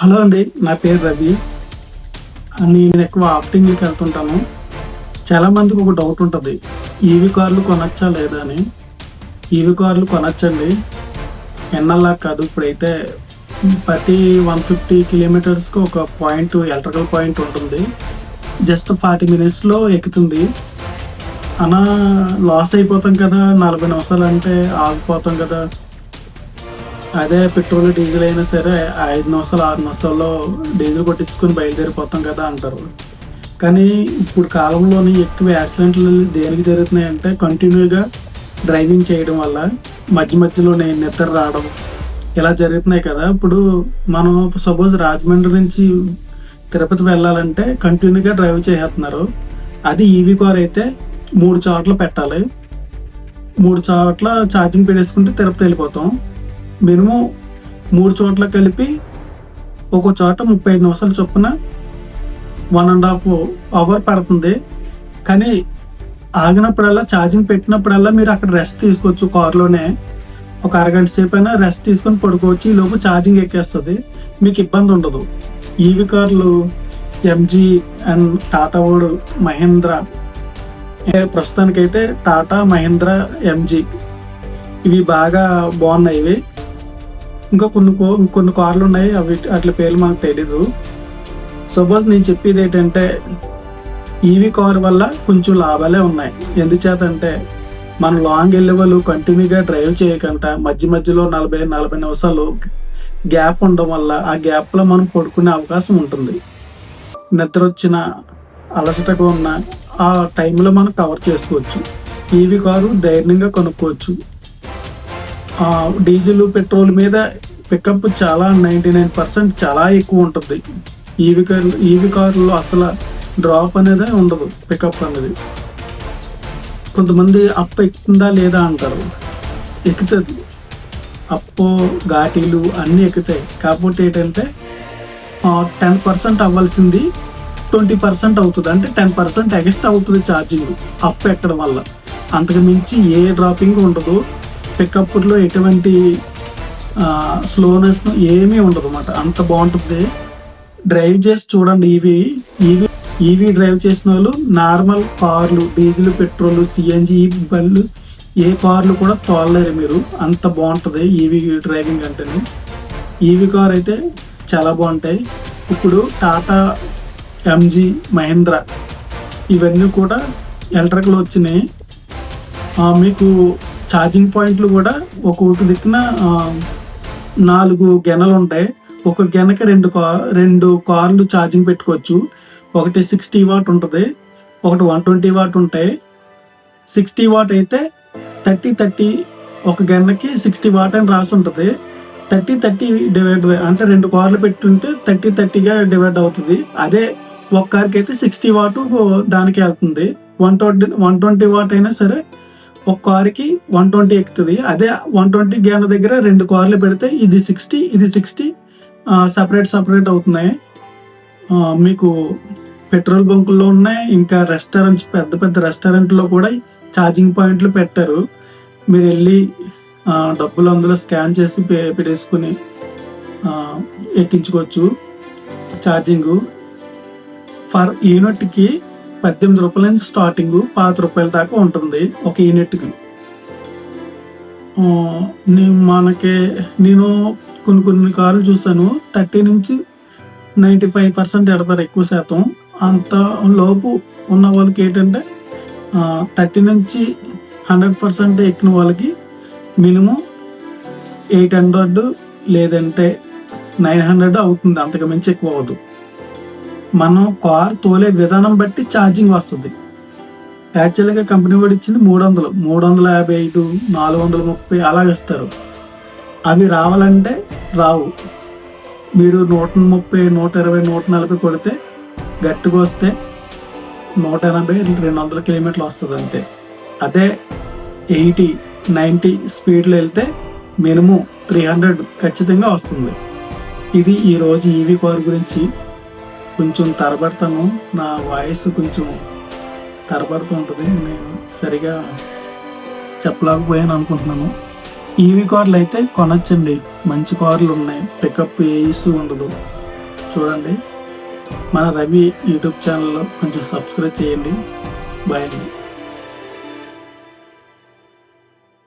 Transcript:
Hello అండి నా పేరు రవి. నేను ఎక్కువ ఆప్టింగ్కి వెళ్తుంటాను. చాలా మందికి ఒక డౌట్ ఉంటుంది. ఈవీ కార్లు కొనచ్చా లేదా అని. ఈవీ కార్లు కొనచ్చండి. ఎన్నల్లా కాదు ఇప్పుడైతే ప్రతి వన్ ఫిఫ్టీ కిలోమీటర్స్కి ఒక పాయింట్ ఎలక్ట్రికల్ పాయింట్ ఉంటుంది. జస్ట్ ఫార్టీ మినిట్స్లో ఎక్కుతుంది. అనా లాస్ అయిపోతాం కదా నలభై నిమిషాలు అంటే ఆగిపోతాం కదా. అదే పెట్రోల్ డీజిల్ అయినా సరే ఐదు నిమిషాలు ఆరు నిమిషాల్లో డీజిల్ కొట్టించుకొని బయలుదేరిపోతాం కదా అంటారు. కానీ ఇప్పుడు కాలంలోని ఎక్కువ యాక్సిడెంట్లు దేనికి జరుగుతున్నాయి అంటే కంటిన్యూగా డ్రైవింగ్ చేయడం వల్ల మధ్య మధ్యలోనే నిద్ర రావడం ఇలా జరుగుతున్నాయి కదా. ఇప్పుడు మనం సపోజ్ రాజమండ్రి నుంచి తిరుపతి వెళ్ళాలంటే కంటిన్యూగా డ్రైవ్ చేసేస్తున్నారు అది ఈవీ కార్ అయితే మూడు చోట్ల పెట్టాలి. మూడు చోట్ల ఛార్జింగ్ పెట్టేసుకుంటే తిరుపతి వెళ్ళిపోతాం. మినిమం మూడు చోట్ల కలిపి ఒక చోట ముప్పై ఐదు నిమిషాలు చొప్పున వన్ అండ్ హాఫ్ అవర్ పడుతుంది. కానీ ఆగినప్పుడల్లా ఛార్జింగ్ పెట్టినప్పుడల్లా మీరు అక్కడ రెస్ట్ తీసుకోవచ్చు కార్లోనే. ఒక అరగంట సేపు అయినా రెస్ట్ తీసుకొని పడుకోవచ్చు. ఈ లోపు ఛార్జింగ్ ఎక్కేస్తుంది. మీకు ఇబ్బంది ఉండదు. ఈవీ కార్లు ఎంజీ అండ్ టాటా ఓడు మహేంద్ర ప్రస్తుతానికైతే టాటా మహేంద్ర ఎంజీ ఇవి బాగా బాగున్నాయి ఇవి. ఇంకా కొన్ని కో- కొన్ని కార్లు ఉన్నాయి అవి అట్ల పేర్లు మనకు తెలీదు. సపోజ్ నేను చెప్పేది ఏంటంటే ఈవీ కార్ వల్ల కొంచెం లాభాలే ఉన్నాయి. ఎందుచేత అంటే మనం లాంగ్ వెళ్ళే వాళ్ళు కంటిన్యూగా డ్రైవ్ చేయకుండా మధ్య మధ్యలో నలభై నలభై నిమిషాలు గ్యాప్ ఉండడం వల్ల ఆ గ్యాప్లో మనం పడుకునే అవకాశం ఉంటుంది. నిద్ర వచ్చిన అలసటగా ఉన్న ఆ టైంలో మనం కవర్ చేసుకోవచ్చు. ఈవీ కారు ధైర్యంగా కొనుక్కోవచ్చు. డీజిల్ పెట్రోల్ మీద పికప్ చాలా నైంటీ నైన్ పర్సెంట్ చాలా ఎక్కువ ఉంటుంది. ఈవీ కార్లు ఈవీ కార్లో అసలు డ్రాప్ అనేది ఉండదు పికప్ అనేది. కొంతమంది అప్ ఎక్కుతుందా లేదా అంటారు. ఎక్కుతుంది. అప్పు ఘాటీలు అన్నీ ఎక్కుతాయి. కాకపోతే ఏంటంటే టెన్ పర్సెంట్ అవ్వాల్సింది ట్వంటీ పర్సెంట్ అవుతుంది. అంటే టెన్ పర్సెంట్ ఎక్స్ట్రా అవుతుంది ఛార్జింగ్ అప్ ఎక్కడం వల్ల. అంతకు మించి ఏ డ్రాపింగ్ ఉండదు. పికప్లో ఎటువంటి స్లోనెస్ ఏమీ ఉండదు అన్నమాట అంత బాగుంటుంది. డ్రైవ్ చేసి చూడండి ఈవీ ఈవీ ఈవీ డ్రైవ్ చేసిన వాళ్ళు నార్మల్ కార్లు డీజిల్ పెట్రోల్ సిఎన్జి బళ్ళు ఏ కార్లు కూడా తోలలేరు మీరు. అంత బాగుంటుంది ఈవీ డ్రైవింగ్ అంటేనే. ఈవీ కార్ అయితే చాలా బాగుంటాయి. ఇప్పుడు టాటా ఎంజీ మహేంద్ర ఇవన్నీ కూడా ఎలక్ట్రికల్ వచ్చినాయి. ఆ, మీకు ఛార్జింగ్ పాయింట్లు కూడా ఒక్కొక్క దిక్కున నాలుగు గెనలు ఉంటాయి. ఒక గెనకి రెండు కా రెండు కార్లు ఛార్జింగ్ పెట్టుకోవచ్చు. ఒకటి సిక్స్టీ వాట్ ఉంటుంది. ఒకటి వన్ ట్వంటీ వాట్ ఉంటాయి. సిక్స్టీ వాట్ అయితే థర్టీ థర్టీ ఒక గన్నకి సిక్స్టీ వాట్ అని రాసి ఉంటుంది. థర్టీ థర్టీ డివైడ్ అంటే రెండు కార్లు పెట్టుంటే థర్టీ థర్టీగా డివైడ్ అవుతుంది. అదే ఒక కార్కి అయితే సిక్స్టీ వాట్ దానికి వెళ్తుంది. One twenty one twenty watt అయినా సరే ఒక కార్కి వన్ ట్వంటీ ఎక్కుతుంది. అదే వన్ ట్వంటీ గ్యాన్ దగ్గర రెండు కార్లు పెడితే ఇది సిక్స్టీ ఇది సిక్స్టీ సపరేట్ సపరేట్ అవుతున్నాయి. మీకు పెట్రోల్ బంకుల్లో ఉన్నాయి ఇంకా రెస్టారెంట్స్ పెద్ద పెద్ద రెస్టారెంట్లో కూడా ఛార్జింగ్ పాయింట్లు పెట్టారు. మీరు వెళ్ళి డబ్బులు అందులో స్కాన్ చేసి పే పెట్టేసుకుని ఎక్కించుకోవచ్చు. ఛార్జింగ్. ఫర్ యూనిట్కి పద్దెనిమిది రూపాయల నుంచి స్టార్టింగ్ పాతి రూపాయల దాకా ఉంటుంది ఒక యూనిట్కి నేను మనకి నేను కొన్ని కొన్ని కార్లు చూసాను థర్టీ నుంచి నైంటీ ఫైవ్ పర్సెంట్ ఎడతారు ఎక్కువ శాతం. అంత లోపు ఉన్న వాళ్ళకి ఏంటంటే థర్టీ నుంచి హండ్రెడ్ పర్సెంట్ ఎక్కిన వాళ్ళకి మినిమం ఎయిట్ హండ్రెడ్ లేదంటే నైన్ హండ్రెడ్ అవుతుంది అంతకు మించి ఎక్కువ అవ్వదు. మనం కార్ తోలే విధానం బట్టి ఛార్జింగ్ వస్తుంది. యాక్చువల్గా కంపెనీ కూడా ఇచ్చింది మూడు వందలు మూడు వందల యాభై ఐదు నాలుగు వందల ముప్పై అలా ఇస్తారు అవి రావాలంటే రావు. మీరు నూట ముప్పై నూట ఇరవై నూట నలభై కొడితే గట్టిగా వస్తే నూట ఎనభై రెండు వందల కిలోమీటర్లు వస్తుంది అంతే. అదే ఎయిటీ నైంటీ స్పీడ్లో వెళ్తే మినిమం త్రీ హండ్రెడ్ ఖచ్చితంగా వస్తుంది. ఇది ఈరోజు ఈవీ కార్ గురించి కొంచెం తరబడతాను. నా వాయిస్ కొంచెం తరబడుతుంటుంది. నేను సరిగా చెప్పలేకపోయాను అనుకుంటున్నాను. ఈవీ కార్లు అయితే కొనొచ్చండి. మంచి కార్లు ఉన్నాయి. పికప్ ఏ ఇష్యూ ఉండదు. చూడండి. మన రవి యూట్యూబ్ ఛానల్లో కొంచెం సబ్స్క్రైబ్ చేయండి. బాయ్ అండి.